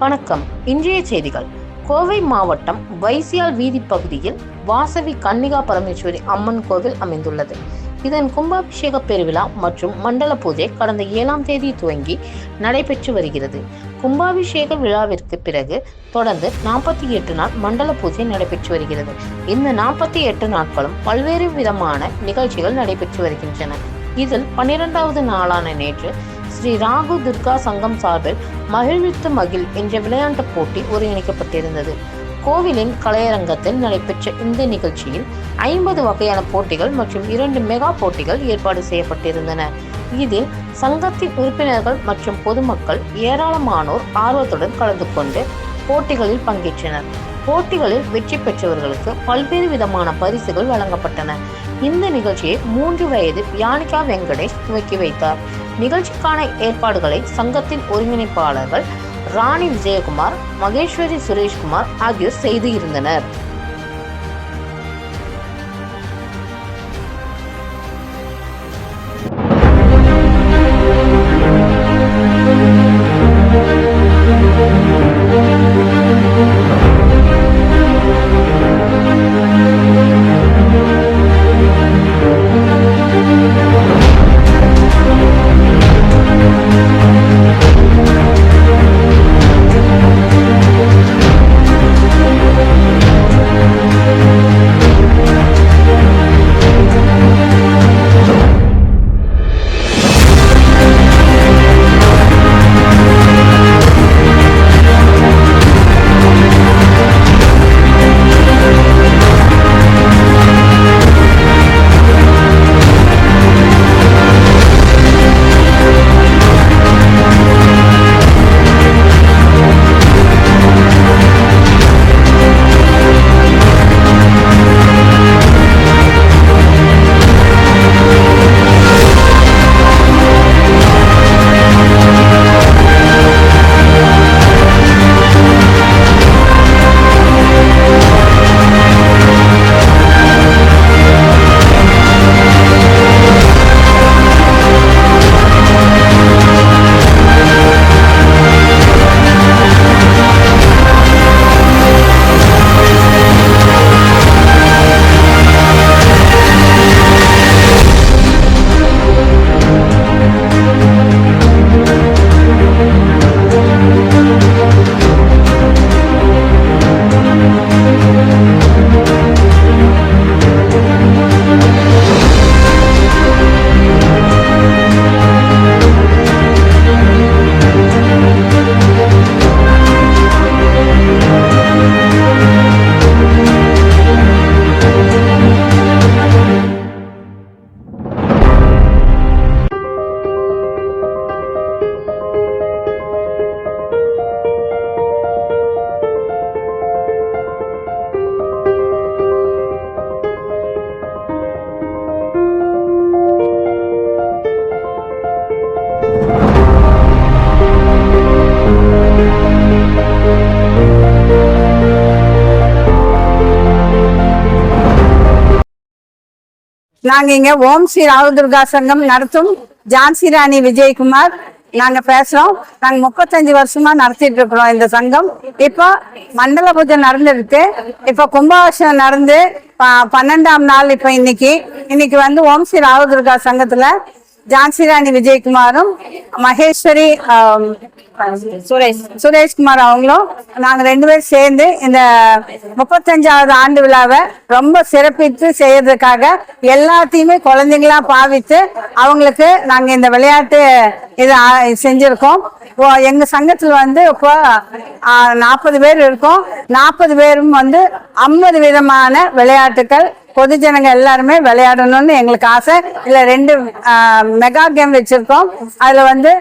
வணக்கம். இன்றைய செய்திகள். கோவை மாவட்டம் வைசியால் வீதி பகுதியில் வாசவி கன்னிகா பரமேஸ்வரி அம்மன் கோவில் அமைந்துள்ளது. இதன் கும்பாபிஷேக பெருவிழா மற்றும் மண்டல பூஜை கடந்த ஏழாம் தேதி துவங்கி நடைபெற்று வருகிறது. கும்பாபிஷேக விழாவிற்கு பிறகு தொடர்ந்து நாற்பத்தி எட்டு நாள் மண்டல பூஜை நடைபெற்று வருகிறது. இந்த நாற்பத்தி எட்டு நாட்களும் பல்வேறு விதமான நிகழ்ச்சிகள் நடைபெற்று வருகின்றன. இதில் பன்னிரெண்டாவது நாளான நேற்று ஸ்ரீ ராகு துர்கா சங்கம் சார்பில் மகிழ்வித்து மகிழ் என்ற விளையாட்டுப் போட்டி ஒருங்கிணைக்கப்பட்டிருந்தது. கோவிலின் கலையரங்கத்தில் நடைபெற்ற இந்த நிகழ்ச்சியில் ஐம்பது வகையான போட்டிகள் மற்றும் இரண்டு மெகா போட்டிகள் ஏற்பாடு செய்யப்பட்டிருந்தன. இதில் சங்கத்தின் உறுப்பினர்கள் மற்றும் பொதுமக்கள் ஏராளமானோர் ஆர்வத்துடன் கலந்து கொண்டு போட்டிகளில் பங்கேற்றனர். போட்டிகளில் வெற்றி பெற்றவர்களுக்கு பல்வேறு விதமான பரிசுகள் வழங்கப்பட்டன. இந்த நிகழ்ச்சியை மூன்று வயது யானிகா வெங்கடேஷ் துவக்கி வைத்தார். நிகழ்ச்சிக்கான ஏற்பாடுகளை சங்கத்தின் ஒருங்கிணைப்பாளர்கள் ராணி விஜயகுமார் மகேஸ்வரி சுரேஷ்குமார் ஆகியோர் செய்து இருந்தனர். நாங்க இங்க ஓம் ஸ்ரீ ராவதுர்கா சங்கம் நடத்தும் ஜான்சி ராணி விஜயகுமார் நாங்க பேசுறோம். நாங்க முப்பத்தஞ்சு வருஷமா நடத்திட்டு இருக்கிறோம் இந்த சங்கம். இப்போ மண்டல பூஜை நடந்திருக்கு. இப்போ கும்பாபிஷேகம் நடந்து பன்னெண்டாம் நாள் இப்போ இன்னைக்கு. இன்னைக்கு வந்து ஓம் ஸ்ரீ ராவதுர்கா சங்கத்துல ஜான்சி ராணி விஜயகுமாரும் மகேஸ்வரி சுரேஷ் சுரேஷ்குமார் அவங்களும் நாங்கள் ரெண்டு பேரும் சேர்ந்து இந்த முப்பத்தஞ்சாவது ஆண்டு விழாவை ரொம்ப சிறப்பித்து செய்யறதுக்காக எல்லாத்தையுமே குழந்தைங்களா பாவித்து அவங்களுக்கு நாங்கள் இந்த விளையாட்டு இது செஞ்சுருக்கோம் செஞ்சிருக்கோம். இப்போ எங்க சங்கத்துல வந்து இப்போ நாற்பது பேர் இருக்கோம். நாற்பது பேரும் வந்து ஐம்பது விதமான விளையாட்டுகள் பொதுஜனங்க எல்லாருமே விளையாடணும்னு எங்களுக்கு ஆசை. இல்ல ரெண்டு மெகா கேம் வச்சிருக்கோம். அதுல வந்து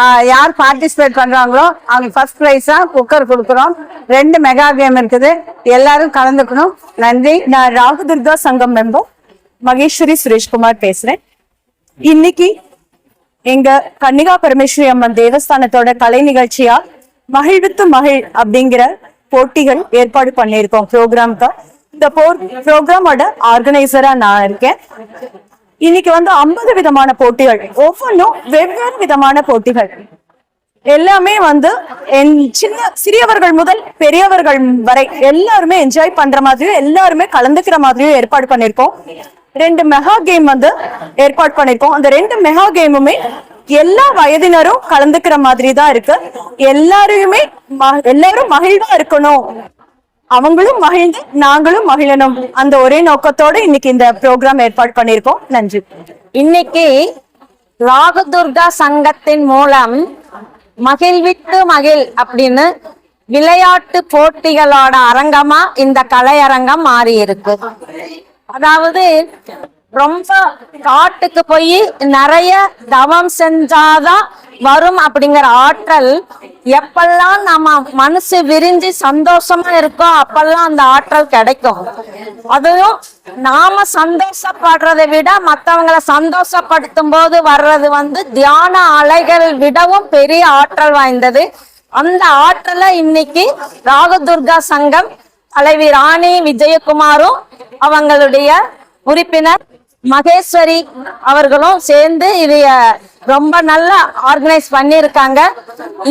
ஆஹ் யார் பார்ட்டிசிபேட் பண்றாங்களோ அவங்களுக்கு ஃபர்ஸ்ட் ப்ரைஸா குக்கர் கொடுக்குறோம். ரெண்டு மெகா கேம் இருக்குது. எல்லாரும் கலந்துக்கணும். நன்றி. நான் ராகதுர்கா சங்கம் மெம்பர் மகேஸ்வரி சுரேஷ்குமார் பேசுறேன். இன்னைக்கு எங்க கன்னிகா பரமேஸ்வரி அம்மன் தேவஸ்தானத்தோட கலை நிகழ்ச்சியா மகிழ்வித்து மகிழ் அப்படிங்கிற போட்டிகள் ஏற்பாடு பண்ணியிருக்கோம். ப்ரோக்ராம்க்கு இந்த போர் ப்ரோக்ராமோட ஆர்கனைசரா நான் இருக்கேன். இன்னைக்கு வந்து ஐம்பது விதமான போட்டிகள் ஒவ்வொன்றும் வெவ்வேறு விதமான போட்டிகள். எல்லாமே வந்து என் சின்ன சிறியவர்கள் முதல் பெரியவர்கள் வரை எல்லாருமே என்ஜாய் பண்ற மாதிரியும் எல்லாருமே கலந்துக்கிற மாதிரியும் ஏற்பாடு பண்ணிருக்கோம். ரெண்டு மெகா கேம் வந்து ஏற்பாடு பண்ணிருக்கோம். அந்த ரெண்டு மெகா கேமுமே எல்லா வயதினரும் கலந்துக்கிற மாதிரி தான் இருக்கு. எல்லாரையுமே எல்லாரும் மகிழ்வா இருக்கணும். அவங்களும் மகிழ்ந்து நாங்களும் மகிழணும். அந்த ஒரே நோக்கத்தோட இன்னைக்கு இந்த ப்ரோக்ராம் ஏற்பாடு பண்ணிருக்கோம் நன்றி. இன்னைக்கு ராகதுர்கா சங்கத்தின் மூலம் மகிழ்விட்டு மகிழ் அப்படின்னு விளையாட்டு போட்டிகளோட அரங்கமா இந்த கலையரங்கம் மாறி இருக்கு அதாவது ரொம்ப காட்டுக்கு போய் நிறைய தவம் செஞ்சாதான் வரும் அப்படிங்கிற ஆற்றல். எப்பெல்லாம் நம்ம மனசு விரிஞ்சு சந்தோஷமா இருக்கோ அப்பெல்லாம் அந்த ஆற்றல் கிடைக்கும். அதுவும் நாம சந்தோஷப்படுறதை விட மற்றவங்களை சந்தோஷப்படுத்தும் போது வர்றது வந்து தியான அலைகள் விடவும் பெரிய ஆற்றல் வாய்ந்தது. அந்த ஆற்றலை இன்னைக்கு ராகதுர்கா சங்கம் தலைவி ராணி விஜயகுமாரும் அவங்களுடைய உறுப்பினர் மகேஸ்வரி அவர்களும் சேர்ந்து இதைய ரொம்ப நல்லா ஆர்கனைஸ் பண்ணியிருக்காங்க.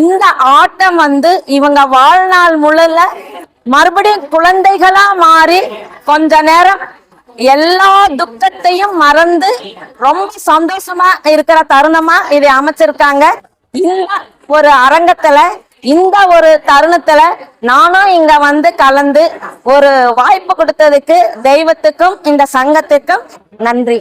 இந்த ஆட்டம் வந்து இவங்க வாழ்நாள் முழுல மறுபடியும் குழந்தைகளா மாறி கொஞ்ச நேரம் எல்லா துக்கத்தையும் மறந்து ரொம்ப சந்தோஷமா இருக்கிற தருணமா இதை அமைச்சிருக்காங்க. இந்த ஒரு அரங்கத்துல இந்த ஒரு தருணத்துல நானும் இங்க வந்து கலந்து ஒரு வாய்ப்பு கொடுத்ததுக்கு தெய்வத்துக்கும் இந்த சங்கத்துக்கும் நன்றி.